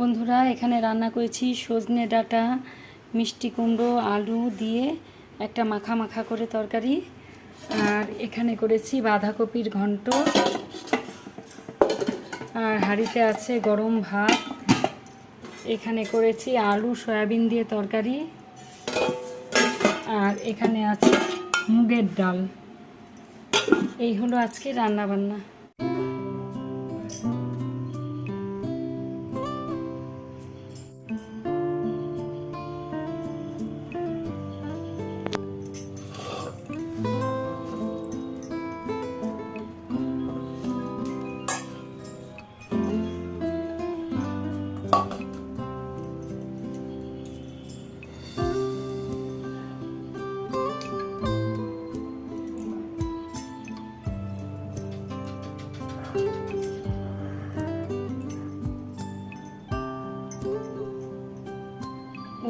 বন্ধুরা, এখানে রান্না করেছি সজনে ডাঁটা, মিষ্টি কুমড়ো, আলু দিয়ে একটা মাখা মাখা করে তরকারি। আর এখানে করেছি বাঁধাকপির ঘন্ট। আর হাঁড়িতে আছে গরম ভাত। এখানে করেছি আলু, সয়াবিন দিয়ে তরকারি। আর এখানে আছে মুগের ডাল। এই হলো আজকে রান্না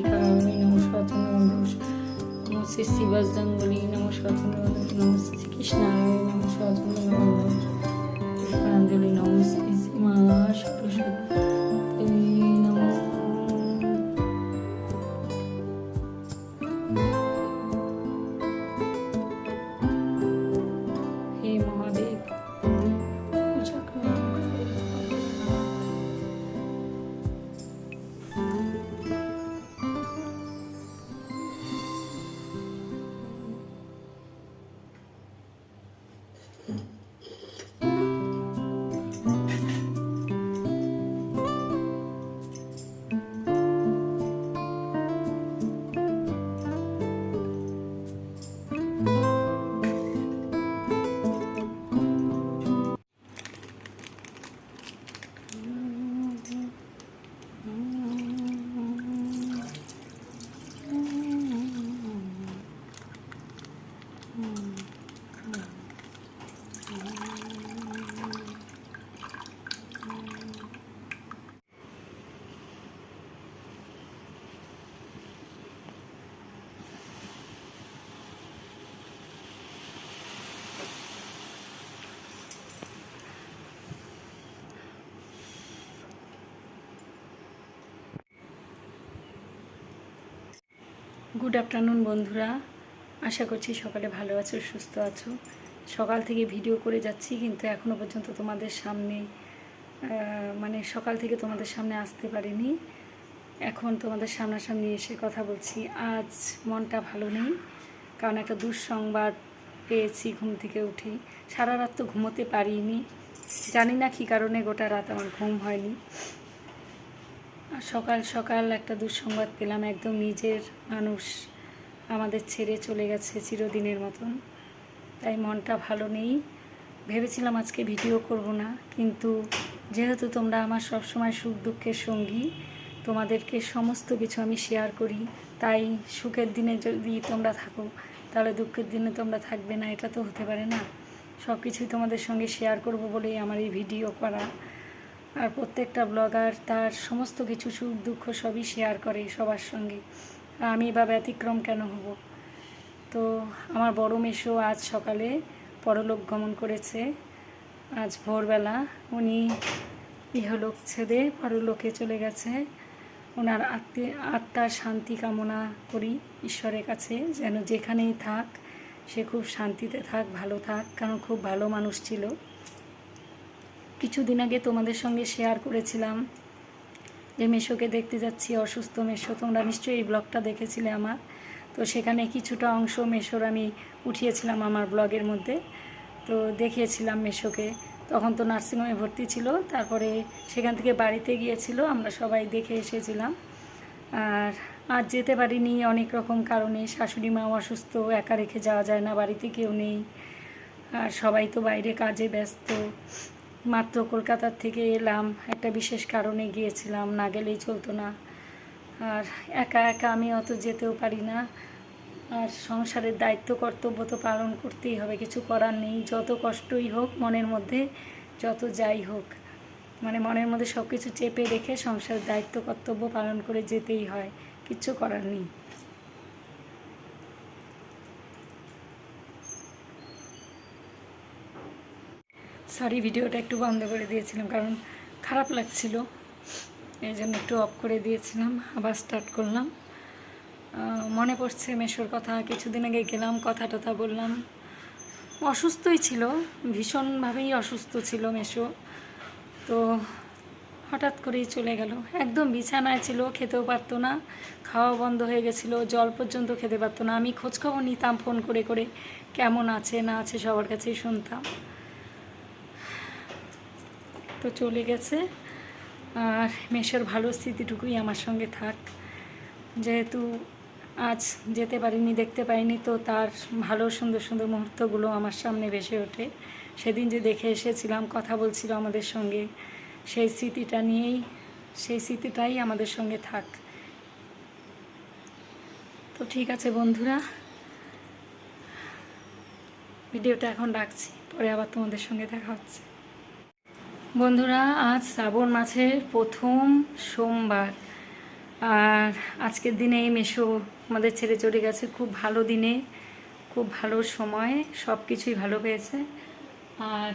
কালী কালী নমস্কার চন্দ্র নমো শ্রী শিবাজঙ্গলী নমস্কার নমো শ্রী কৃষ্ণায় নমস্কার পুষ্পাঞ্জলি নমো গুড আফটারনুন বন্ধুরা। আশা করছি সকালে ভালো আছো, সুস্থ আছো। সকাল থেকে ভিডিও করে যাচ্ছি, কিন্তু এখনও পর্যন্ত তোমাদের সামনে মানে সকাল থেকে তোমাদের সামনে আসতে পারিনি। এখন তোমাদের সামনাসামনি এসে কথা বলছি। আজ মনটা ভালো নেই, কারণ একটা দুঃসংবাদ পেয়েছি ঘুম থেকে উঠে। সারা রাত তো ঘুমোতে পারিনি। জানি না কী কারণে গোটা রাত আমার ঘুম হয়নি। আর সকাল সকাল একটা দুঃসংবাদ পেলাম, একদম নিজের মানুষ। আমাদের ছেড়ে চলে গেছে চিরদিনের মতন। তাই মনটা ভালো নেই। ভেবেছিলাম আজকে ভিডিও করব না, কিন্তু যেহেতু তোমরা আমার সব সময় সুখ দুঃখের সঙ্গী, তোমাদেরকে সমস্ত কিছু আমি শেয়ার করি। তাই সুখের দিনে যদি তোমরা থাকো, তাহলে দুঃখের দিনে তোমরা থাকবে না, এটা তো হতে পারে না। সব কিছুই তোমাদের সঙ্গে শেয়ার করব বলেই আমার এই ভিডিও করা। আর প্রত্যেকটা ব্লগার তার সমস্ত কিছু সুখ দুঃখ সবই শেয়ার করে সবার সঙ্গে। আমি বা ব্যতিক্রম কেন হব? তো আমার বড় মেশো আজ সকালে পরলোক গমন করেছে। আজ ভোরবেলা উনি ইহলোক ছেড়ে পরলোকে চলে গেছে। ওনার আত্মী আত্মার শান্তি কামনা করি ঈশ্বরের কাছে, যেন যেখানেই থাক, সে খুব শান্তিতে থাক, ভালো থাক, কারণ খুব ভালো মানুষ ছিল। কিছুদিন আগে তোমাদের সঙ্গে শেয়ার করেছিলাম। যে মেশোকে দেখতে যাচ্ছি, অসুস্থ মেশো, তোমরা নিশ্চয়ই এই ব্লগটা দেখেছিলে আমার। তো সেখানে কিছুটা অংশ মেশোর আমি উঠিয়েছিলাম আমার ব্লগের মধ্যে। তো দেখিয়েছিলাম মেশোকে। তখন তো নার্সিংহোমে ভর্তি ছিল, তারপরে সেখান থেকে বাড়িতে গিয়েছিল, আমরা সবাই দেখে এসেছিলাম। আর আজ যেতে পারিনি অনেক রকম কারণে। শাশুড়ি মা অসুস্থ, একা রেখে যাওয়া যায় না, বাড়িতে কেউ নেই। আর সবাই তো বাইরে কাজে ব্যস্ত। মাত্র কলকাতার থেকে এলাম। একটা বিশেষ কারণে গিয়েছিলাম, না গেলেই চলতো না। আর একা একা আমি অত যেতেও পারি না। আর সংসারের দায়িত্ব, কর্তব্য তো পালন করতেই হবে, কিছু করার নেই। যত কষ্টই হোক মনের মধ্যে, যত যাই হোক মানে মনের মধ্যে সব কিছু চেপে রেখে সংসারের দায়িত্ব, কর্তব্য পালন করে যেতেই হয়। কিচ্ছু করার নেই। সরি ভিডিওটা একটু বন্ধ করে দিয়েছিলাম, কারণ খারাপ লাগছিল। এই জন্য একটু অফ করে দিয়েছিলাম, আবার স্টার্ট করলাম। মনে পড়ছে মেশোর কথা, কিছুদিন আগে গেলাম কথা টথা বললাম। অসুস্থই ছিল, ভীষণভাবেই অসুস্থ ছিল মেশো। তো হঠাৎ করেই চলে গেল। একদম বিছানায় ছিল, খেতেও পারতো না খাওয়া বন্ধ হয়ে গেছিল, জল পর্যন্ত খেতে পারতো না। আমি খোঁজখবর নিতাম ফোন করে করে, কেমন আছে, না আছে সবার কাছেই শুনতাম। তো চলে গেছে। আর মেশোর ভালো স্মৃতিটুকুই আমার সঙ্গে থাক। যেহেতু আজ যেতে পারিনি, দেখতে পাইনি, তো তার ভালো সুন্দর সুন্দর মুহূর্তগুলো আমার সামনে ভেসে ওঠে। সেদিন যে দেখে এসেছিলাম, কথা বলছিল আমাদের সঙ্গে, সেই স্মৃতিটা নিয়েই, সেই স্মৃতিটাই আমাদের সঙ্গে থাক। তো ঠিক আছে বন্ধুরা, ভিডিওটা এখন রাখছি, পরে আবার তোমাদের সঙ্গে দেখা হচ্ছে। বন্ধুরা, আজ শ্রাবণ মাসের প্রথম সোমবার। আর আজকের দিনে এই মেশো আমাদের ছেড়ে চলে গেছে। খুব ভালো দিনে, খুব ভালো সময় সব কিছুই ভালো পেয়েছে। আর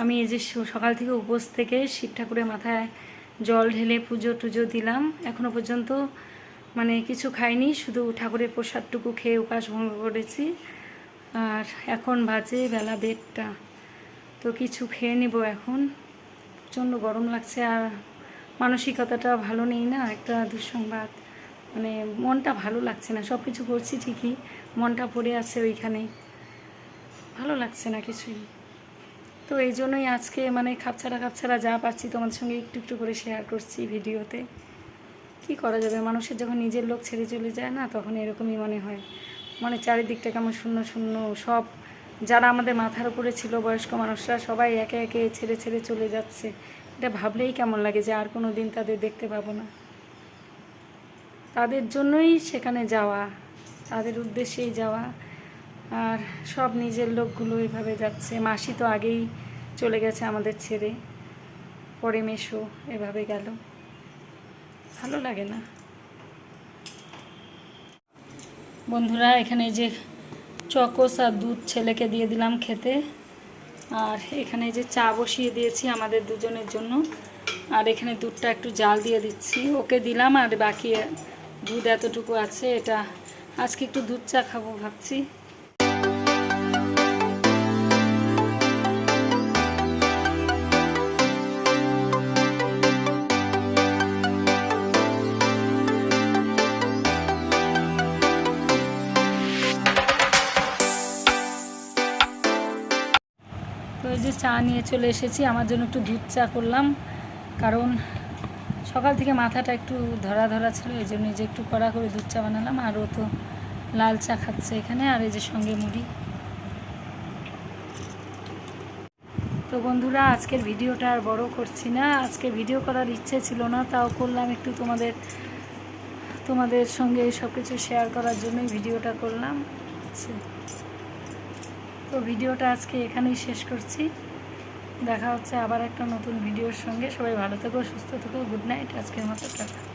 আমি এই যে সকাল থেকে উপোস থেকে শিব ঠাকুরের মাথায় জল ঢেলে পুজো টুজো দিলাম। এখনও পর্যন্ত মানে কিছু খাইনি, শুধু ঠাকুরের প্রসাদটুকু খেয়ে উপাস ভঙ্গ করেছি। আর এখন বাজে বেলা দেড়টা। তো কিছু খেয়ে নিব এখন। প্রচণ্ড গরম লাগছে আর মানসিকতাটা ভালো নেই না, একটা দুঃসংবাদ। মানে মনটা ভালো লাগছে না সব কিছু করছি ঠিকই, মনটা পড়ে আছে ওইখানে। ভালো লাগছে না কিছুই। তো এই জন্যই আজকে মানে খাপছাড়া খাপছাড়া যা পাচ্ছি তোমাদের সঙ্গে একটু একটু করে শেয়ার করছি ভিডিওতে। কি করা যাবে? মানুষের যখন নিজের লোক ছেড়ে চলে যায় না, তখন এরকমই মনে হয়। মানে চারিদিকটা কেমন শূন্য শূন্য, সব যারা আমাদের মাথার উপরে ছিল বয়স্ক মানুষরা সবাই একে একে ছেড়ে ছেড়ে চলে যাচ্ছে। এটা ভাবলেই কেমন লাগে যে আর কোনো দিন তাদের দেখতে পাবো না। তাদের জন্যই সেখানে যাওয়া, তাদের উদ্দেশ্যেই যাওয়া। আর সব নিজের লোকগুলো এভাবে যাচ্ছে। মাসি তো আগেই চলে গেছে আমাদের ছেড়ে। পরে মেশো এভাবে গেল। ভালো লাগে না। বন্ধুরা, এখানে যে চকোস আর দুধ ছেলেকে দিয়ে দিলাম খেতে। আর এখানে যে চা বসিয়ে দিয়েছি আমাদের দুজনের জন্য। আর এখানে দুধটা একটু জাল দিয়ে দিচ্ছি। ওকে দিলাম আর বাকি দুধ এতটুকু আছে। এটা আজকে একটু দুধ চা খাব ভাবছি। যে চা নিয়ে চলে এসেছি। আমার জন্য একটু দুধ চা করলাম। কারণ সকাল থেকে মাথাটা একটু ধরা ধরা ছিল, এই জন্য যে একটু কড়া করে দুধ চা বানালাম। আর ও তো লাল চা খাচ্ছে এখানে, আর এই যে সঙ্গে মুড়ি। তো বন্ধুরা, আজকের ভিডিওটা আর বড় করছি না। আজকে ভিডিও করার ইচ্ছে ছিল না, তাও করলাম একটু তোমাদের তোমাদের সঙ্গে সব কিছু শেয়ার করার জন্যই ভিডিওটা করলাম। তো ভিডিওটা আজকে এখানেই শেষ করছি। দেখা হচ্ছে আবার একটা নতুন ভিডিওর সঙ্গে। সবাই ভালো থেকো, সুস্থ থেকো, গুড নাইট, আজকের মতো টাটা।